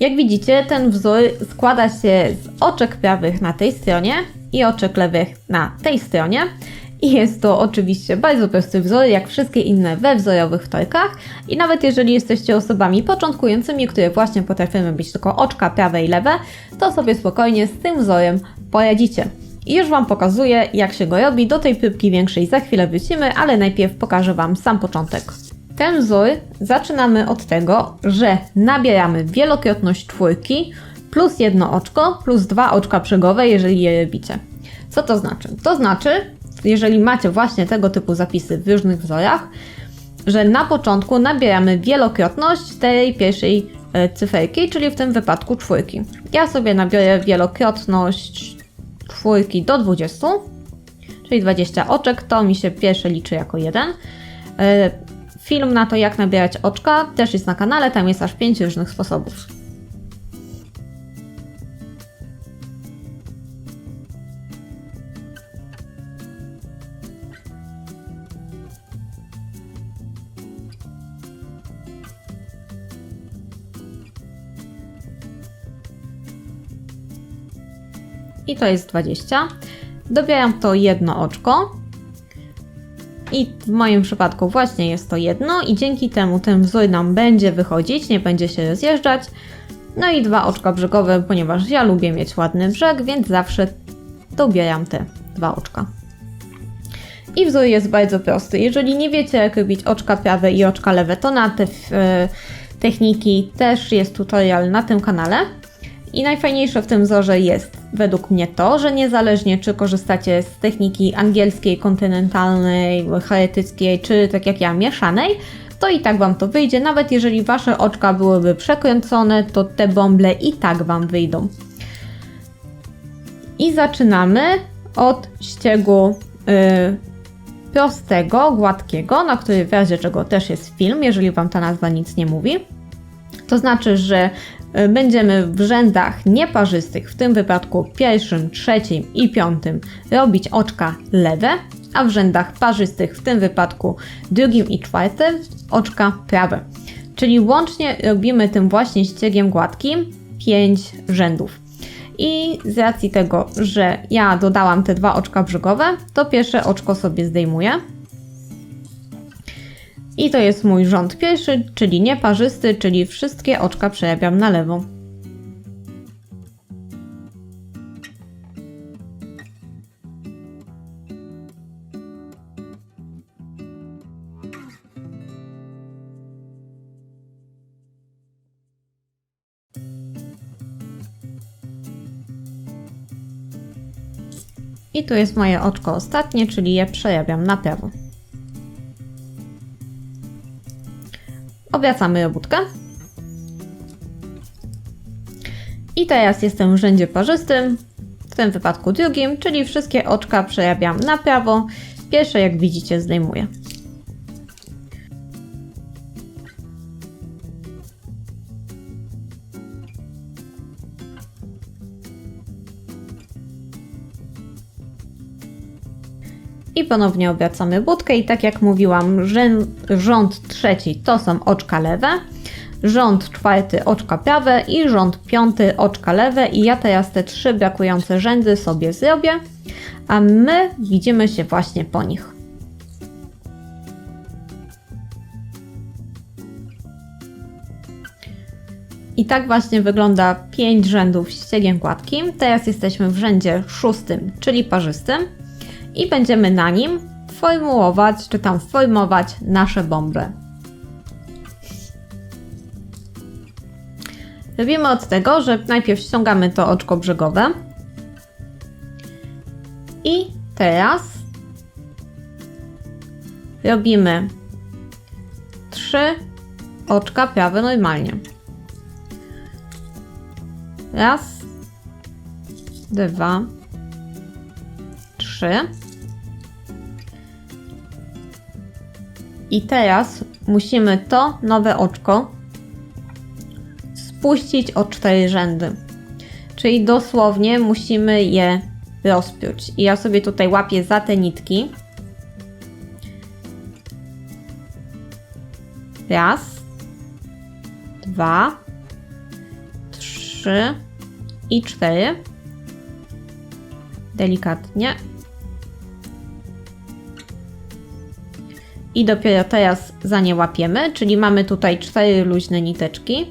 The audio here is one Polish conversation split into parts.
Jak widzicie, ten wzór składa się z oczek prawych na tej stronie i oczek lewych na tej stronie. I jest to oczywiście bardzo prosty wzór, jak wszystkie inne we wzorowych wtorkach. I nawet jeżeli jesteście osobami początkującymi, które właśnie potrafią robić tylko oczka prawe i lewe, to sobie spokojnie z tym wzorem poradzicie. I już Wam pokazuję, jak się go robi. Do tej próbki większej za chwilę wrócimy, ale najpierw pokażę Wam sam początek. Ten wzór zaczynamy od tego, że nabieramy wielokrotność czwórki plus jedno oczko plus dwa oczka przegowe, jeżeli je robicie. Co to znaczy? To znaczy, jeżeli macie właśnie tego typu zapisy w różnych wzorach, że na początku nabieramy wielokrotność tej pierwszej e, cyferki, czyli w tym wypadku czwórki. Ja sobie nabiorę wielokrotność czwórki do 20, czyli 20 oczek, to mi się pierwsze liczy jako 1. Film na to, jak nabierać oczka, też jest na kanale, tam jest aż 5 różnych sposobów. I to jest 20. Dobieram to jedno oczko. I w moim przypadku właśnie jest to jedno i dzięki temu ten wzór nam będzie wychodzić, nie będzie się rozjeżdżać. No i dwa oczka brzegowe, ponieważ ja lubię mieć ładny brzeg, więc zawsze dobieram te dwa oczka. I wzór jest bardzo prosty. Jeżeli nie wiecie jak robić oczka prawe i oczka lewe, to na te e, techniki też jest tutorial na tym kanale. I najfajniejsze w tym wzorze jest według mnie to, że niezależnie czy korzystacie z techniki angielskiej, kontynentalnej, charetyckiej, czy tak jak ja, mieszanej, to i tak Wam to wyjdzie. Nawet jeżeli Wasze oczka byłyby przekręcone, to te bąble i tak Wam wyjdą. I zaczynamy od ściegu yy, prostego, gładkiego, na który w razie czego też jest film, jeżeli Wam ta nazwa nic nie mówi. To znaczy, że będziemy w rzędach nieparzystych, w tym wypadku pierwszym, trzecim i piątym, robić oczka lewe, a w rzędach parzystych, w tym wypadku drugim i czwartym, oczka prawe. Czyli łącznie robimy tym właśnie ściegiem gładkim 5 rzędów. I z racji tego, że ja dodałam te dwa oczka brzegowe, to pierwsze oczko sobie zdejmuję. I to jest mój rząd pierwszy, czyli nieparzysty, czyli wszystkie oczka przerabiam na lewo. I tu jest moje oczko ostatnie, czyli je przerabiam na prawo. Obracamy robótkę. I teraz jestem w rzędzie parzystym, w tym wypadku drugim, czyli wszystkie oczka przerabiam na prawo. Pierwsze, jak widzicie, zdejmuję. I ponownie obracamy budkę i tak jak mówiłam, rząd, trzeci to są oczka lewe, rząd czwarty oczka prawe i rząd piąty oczka lewe i ja teraz te trzy brakujące rzędy sobie zrobię, a my widzimy się właśnie po nich. I tak właśnie wygląda 5 rzędów ściegiem gładkim. Teraz jesteśmy w rzędzie szóstym, czyli parzystym i będziemy na nim formułować, czy tam formować nasze bomby. Robimy od tego, że najpierw ściągamy to oczko brzegowe i teraz robimy trzy oczka prawe normalnie. Raz, dwa, trzy. I teraz musimy to nowe oczko spuścić o cztery rzędy. Czyli dosłownie musimy je rozpiąć. I ja sobie tutaj łapię za te nitki. Raz, dwa, trzy i cztery. Delikatnie. I dopiero teraz za nie łapiemy, czyli mamy tutaj cztery luźne niteczki.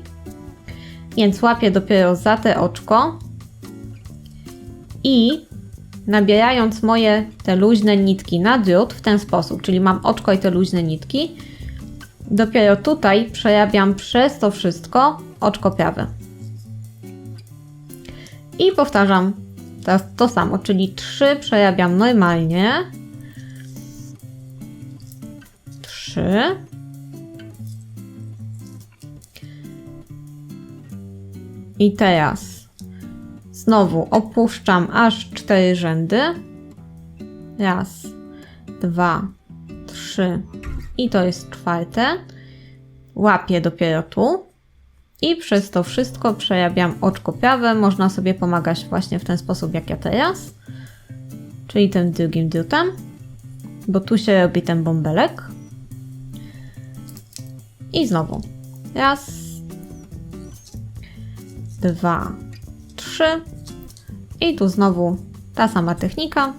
Więc łapię dopiero za te oczko. I nabierając moje te luźne nitki na drut w ten sposób, czyli mam oczko i te luźne nitki, dopiero tutaj przerabiam przez to wszystko oczko prawe. I powtarzam teraz to samo, czyli 3 przerabiam normalnie. 3 I teraz znowu opuszczam aż 4 rzędy. Raz, dwa, trzy i to jest czwarte. Łapię dopiero tu i przez to wszystko przerabiam oczko prawe. Można sobie pomagać właśnie w ten sposób, jak ja teraz, czyli tym drugim drutem, bo tu się robi ten bąbelek. I znowu raz, dwa, trzy i tu znowu ta sama technika.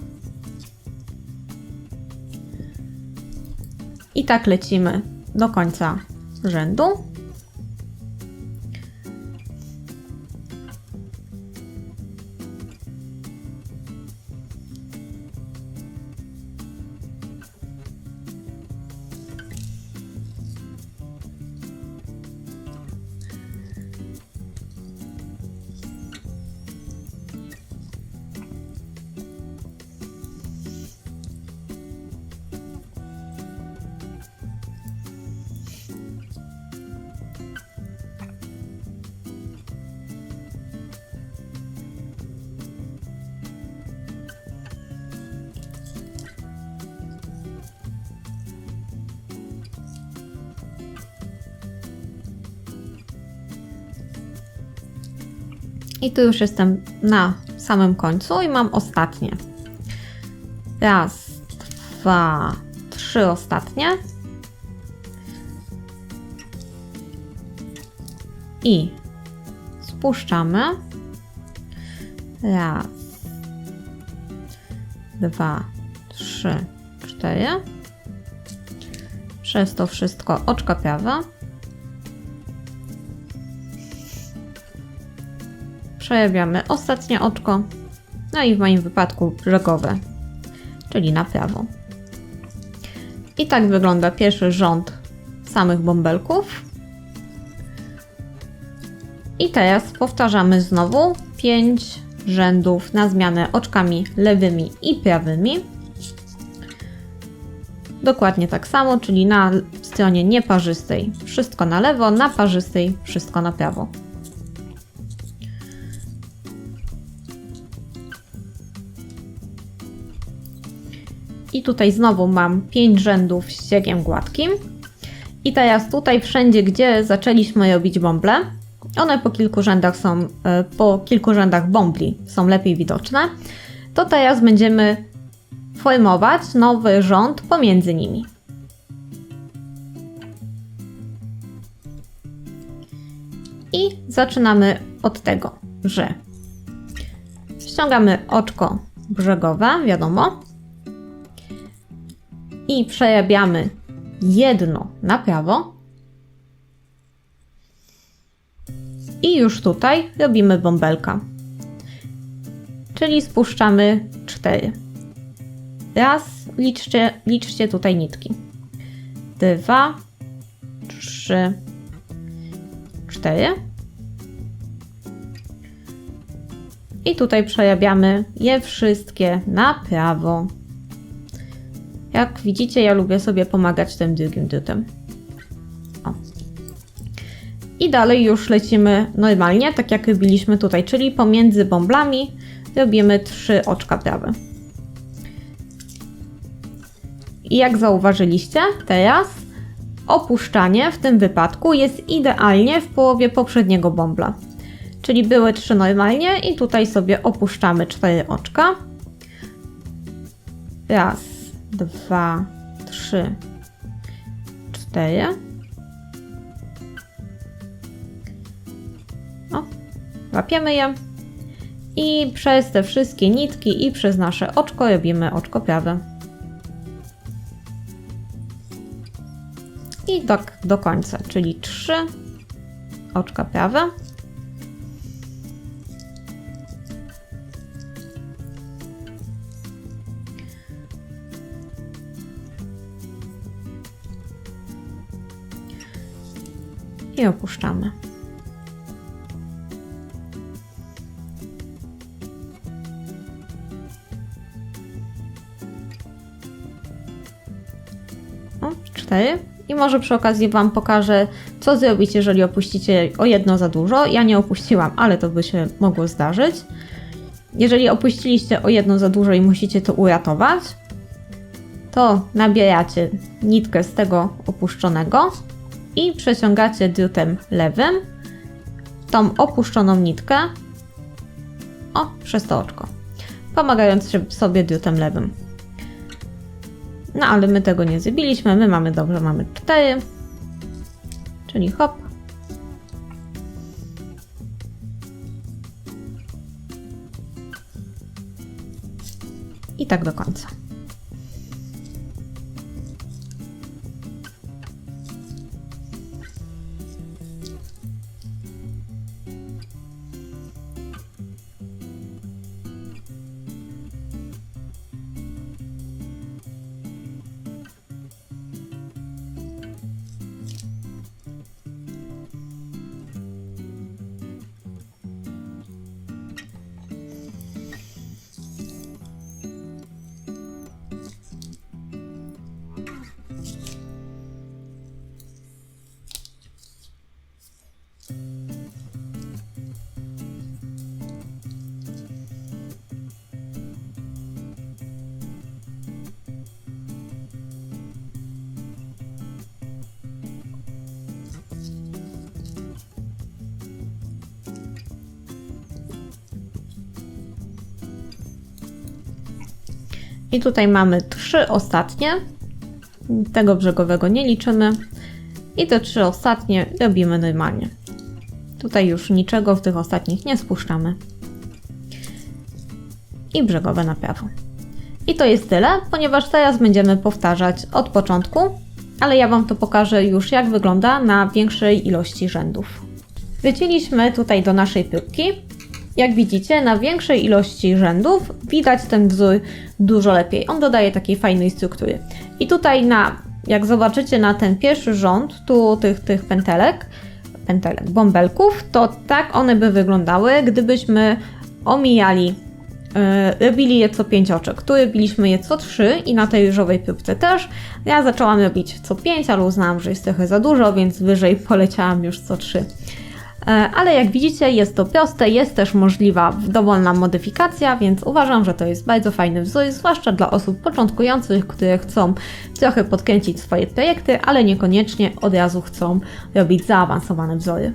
I tak lecimy do końca rzędu. I tu już jestem na samym końcu i mam ostatnie. Raz, dwa, trzy ostatnie. I spuszczamy. Raz, dwa, trzy, cztery. Przez to wszystko oczka prawe. przerabiamy ostatnie oczko, no i w moim wypadku brzegowe, czyli na prawo. I tak wygląda pierwszy rząd samych bąbelków. I teraz powtarzamy znowu 5 rzędów na zmianę oczkami lewymi i prawymi. Dokładnie tak samo, czyli na stronie nieparzystej wszystko na lewo, na parzystej wszystko na prawo. I tutaj znowu mam 5 rzędów ściegiem gładkim. I teraz tutaj wszędzie, gdzie zaczęliśmy robić bąble, one po kilku rzędach są, e, po kilku rzędach bąbli są lepiej widoczne, to teraz będziemy formować nowy rząd pomiędzy nimi. I zaczynamy od tego, że ściągamy oczko brzegowe, wiadomo, i przerabiamy jedno na prawo. I już tutaj robimy bąbelka. Czyli spuszczamy cztery. Raz, liczcie, liczcie tutaj nitki. Dwa, trzy, cztery. I tutaj przerabiamy je wszystkie na prawo. Jak widzicie, ja lubię sobie pomagać tym drugim drutem. O. I dalej już lecimy normalnie, tak jak robiliśmy tutaj, czyli pomiędzy bąblami robimy trzy oczka prawe. I jak zauważyliście, teraz opuszczanie w tym wypadku jest idealnie w połowie poprzedniego bąbla. Czyli były trzy normalnie i tutaj sobie opuszczamy cztery oczka. Raz, dwa, trzy, cztery. O. łapiemy je i przez te wszystkie nitki i przez nasze oczko robimy oczko prawe. I tak do końca, czyli trzy oczka prawe. I opuszczamy. O, cztery. I może przy okazji Wam pokażę, co zrobić, jeżeli opuścicie o jedno za dużo. Ja nie opuściłam, ale to by się mogło zdarzyć. Jeżeli opuściliście o jedno za dużo i musicie to uratować, to nabieracie nitkę z tego opuszczonego i przeciągacie drutem lewym tą opuszczoną nitkę o, przez to oczko, pomagając sobie drutem lewym. No ale my tego nie zrobiliśmy, my mamy dobrze, mamy 4, czyli hop. I tak do końca. I tutaj mamy trzy ostatnie. Tego brzegowego nie liczymy. I te trzy ostatnie robimy normalnie. Tutaj już niczego w tych ostatnich nie spuszczamy. I brzegowe na prawo. I to jest tyle, ponieważ teraz będziemy powtarzać od początku, ale ja Wam to pokażę już jak wygląda na większej ilości rzędów. Wróciliśmy tutaj do naszej próbki. Jak widzicie, na większej ilości rzędów widać ten wzór dużo lepiej. On dodaje takiej fajnej struktury. I tutaj na, jak zobaczycie na ten pierwszy rząd, tu tych, tych pętelek, pętelek, bąbelków, to tak one by wyglądały, gdybyśmy omijali, yy, robili je co 5 oczek. Tu robiliśmy je co 3 i na tej różowej próbce też. Ja zaczęłam robić co 5, ale uznałam, że jest trochę za dużo, więc wyżej poleciałam już co 3. E, Ale jak widzicie, jest to proste, jest też możliwa dowolna modyfikacja, więc uważam, że to jest bardzo fajny wzór, zwłaszcza dla osób początkujących, które chcą trochę podkręcić swoje projekty, ale niekoniecznie od razu chcą robić zaawansowane wzory.